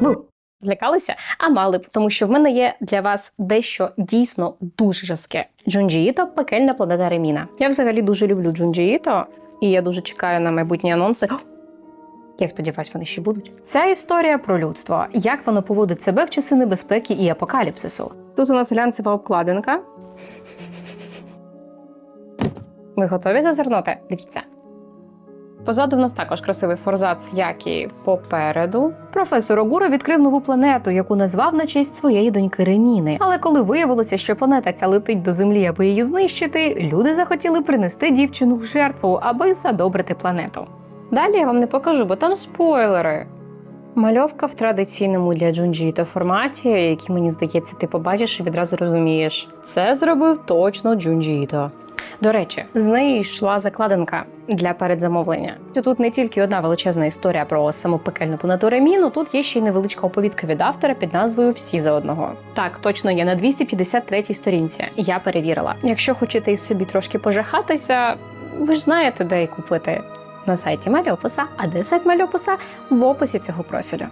Бу! Злякалися? А мали б, тому що в мене є для вас дещо дійсно дуже жаске. Джунджі Іто – пекельна планета Реміна. Я взагалі дуже люблю Джунджі Іто, і я дуже чекаю на майбутні анонси. Я сподіваюся, вони ще будуть. Ця історія про людство, як воно поводить себе в часи небезпеки і апокаліпсису. Тут у нас глянцева обкладинка. Ви готові зазирнути? Дивіться. Позаду в нас також красивий форзац, як і попереду. Професор Огуро відкрив нову планету, яку назвав на честь своєї доньки Реміни. Але коли виявилося, що планета ця летить до землі, аби її знищити, люди захотіли принести дівчину в жертву, аби задобрити планету. Далі я вам не покажу, бо там спойлери. Мальовка в традиційному для Джунджіто форматі, який мені здається, ти побачиш і відразу розумієш. Це зробив точно Джунджіто. До речі, з неї йшла закладинка для передзамовлення. Тут не тільки одна величезна історія про саму пекельну планету Реміну, тут є ще й невеличка оповідка від автора під назвою Всі за одного. Так, точно є на 253-й сторінці. Я перевірила. Якщо хочете і собі трошки пожахатися, ви ж знаєте, де її купити. На сайті Мальопуса, а де сайт Мальопуса в описі цього профілю.